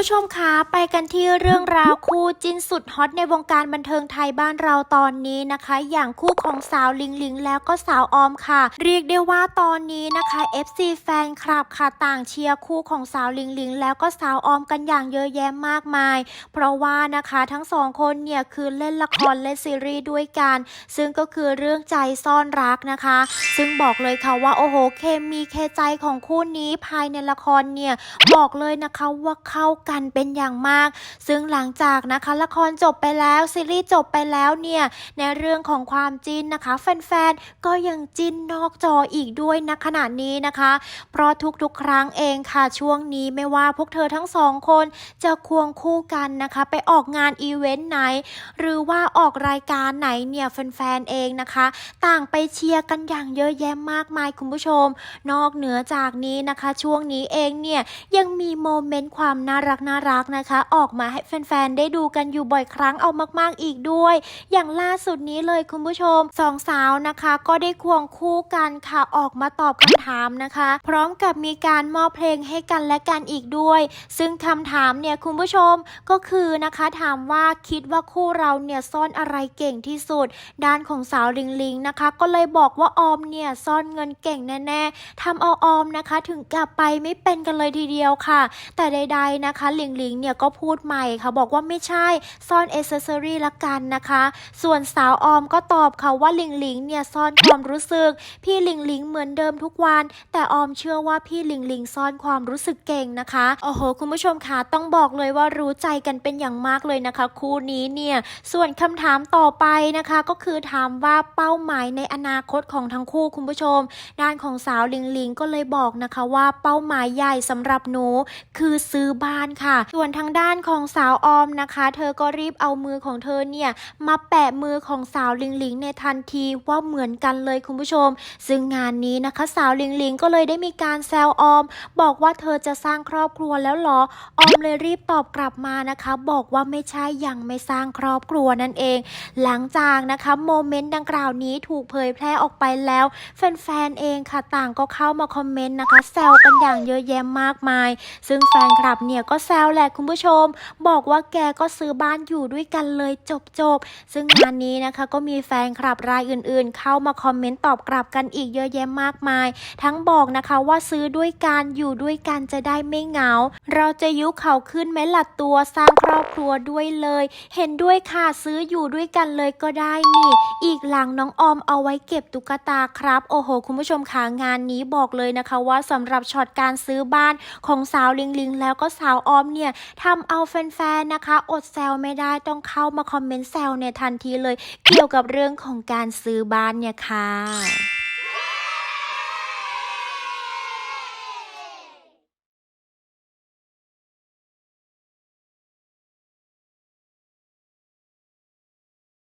ผู้ชมคะไปกันที่เรื่องราวคู่จิ้นสุดฮอตในวงการบันเทิงไทยบ้านเราตอนนี้นะคะ อย่างคู่ของสาวลิงลิงแล้วก็สาวออมค่ะ เรียกได้ว่าตอนนี้นะคะ FC แฟนคลับค่ะต่างเชียร์คู่ของสาวลิงลิงแล้วก็สาวออมกันอย่างเยอะแยะมากมาย เพราะว่านะคะทั้งสองคนเนี่ยคือเล่นละครเล่นซีรีส์ด้วยกัน ซึ่งก็คือเรื่องใจซ่อนรักนะคะ ซึ่งบอกเลยค่ะว่าโอ้โหเคมีเคใจของคู่นี้ภายในละครเนี่ยบอกเลยนะคะว่าเข้ากันเป็นอย่างมาก ซึ่งหลังจากนะคะละครจบไปแล้วซีรีส์จบไปแล้วเนี่ยในเรื่องของความจิ้นนะคะ แฟนๆก็ยังจิ้นนอกจออีกด้วยณขณะนี้นะคะ เพราะทุกๆครั้งเองค่ะช่วงนี้ไม่ว่าพวกเธอทั้งสองคนจะควงคู่กันนะคะ ไปออกงานอีเวนต์ไหน หรือว่าออกรายการไหนเนี่ยแฟนๆเองนะคะ ต่างไปเชียร์กันอย่างเยอะแยะมากมายคุณผู้ชม นอกเหนือจากนี้นะคะ ช่วงนี้เองเนี่ยยังมีโมเมนต์ความน่ารักน่ารักนะคะ ออกมาให้แฟนๆ ได้ดูกันอยู่บ่อยครั้งเอามากๆอีกด้วย อย่างล่าสุดนี้เลยคุณผู้ชมสองสาวนะคะ ก็ได้ควงคู่กันค่ะออกมาตอบคำถามนะคะ พร้อมกับมีการมอบเพลงให้กันและกันอีกด้วย ซึ่งคำถามเนี่ยคุณผู้ชมก็คือนะคะถามว่าคิดว่าคู่เราเนี่ยซ่อนอะไรเก่งที่สุด ด้านของสาวลิงลิงนะคะ ก็เลยบอกว่าออมเนี่ยซ่อนเงินเก่งแน่ๆทำเอาออมนะคะ ถึงกลับไปไม่เป็นกันเลยทีเดียวค่ะ แต่ใดๆนะคะลิงลิงเนี่ยก็พูดใหม่ค่ะบอกว่าไม่ใช่ซ่อนเอเซอรี่ละกันนะคะ ส่วนสาวออมก็ตอบค่ะว่าลิงลิงเนี่ยซ่อนความรู้สึก พี่ลิงลิงเหมือนเดิมทุกวัน แต่ออมเชื่อว่าพี่ลิงลิงซ่อนความรู้สึกเก่งนะคะโอ้โหคุณผู้ชมคะต้องบอกเลยว่ารู้ใจกันเป็นอย่างมากเลยนะคะ คู่นี้เนี่ยส่วนคำถามต่อไปนะคะ ก็คือถามว่าเป้าหมายในอนาคตของทั้งคู่คุณผู้ชม ด้านของสาวลิงลิงก็เลยบอกนะคะว่าเป้าหมายใหญ่สำหรับหนู คือซื้อบ้านค่ะ ส่วนทางด้านของสาวออมนะคะ เธอก็รีบเอามือของเธอเนี่ยมาแปะมือของสาวลิงลิงในทันทีว่าเหมือนกันเลยคุณผู้ชม ซึ่งงานนี้นะคะสาวลิงลิงก็เลยได้มีการแซวออม บอกว่าเธอจะสร้างครอบครัวแล้วหรอออมเลยรีบตอบกลับมานะคะ บอกว่าไม่ใช่ยังไม่สร้างครอบครัวนั่นเอง หลังจากนะคะโมเมนต์ดังกล่าวนี้ถูกเผยแพร่ออกไปแล้ว แฟนๆเองค่ะต่างก็เข้ามาคอมเมนต์นะคะแซวกันอย่างเยอะแยะมากมาย ซึ่งแฟนคลับเนี่ยก็แซวแหละคุณผู้ชม บอกว่าแกก็ซื้อบ้านอยู่ด้วยกันเลยจบจบๆซึ่งงานนี้นะคะก็มีแฟนคลับรายอื่นๆ เข้ามาคอมเมนต์ตอบกลับกันอีกเยอะแยะมากมาย ทั้งบอกนะคะว่าซื้อด้วยกันอยู่ด้วยกันจะได้ไม่เหงา เราจะยุเขาขึ้นไหมล่ะตัวสร้างครอบครัวด้วยเลย เห็นด้วยค่ะซื้ออยู่ด้วยกันเลยก็ได้นี่ อีกหลังน้องออมเอาไว้เก็บตุ๊กตาครับ โอ้โห คุณผู้ชมคะงานนี้บอกเลยนะคะว่าสำหรับช็อตการซื้อบ้านของสาวลิงลิงแล้วก็สาวออมเนี่ยทำเอาแฟนๆนะคะ อดแซวไม่ได้ต้องเข้ามาคอมเมนต์แซวในทันทีเลย เกี่ยวกับเรื่องของการซื้อบ้านเนี่ยค่ะ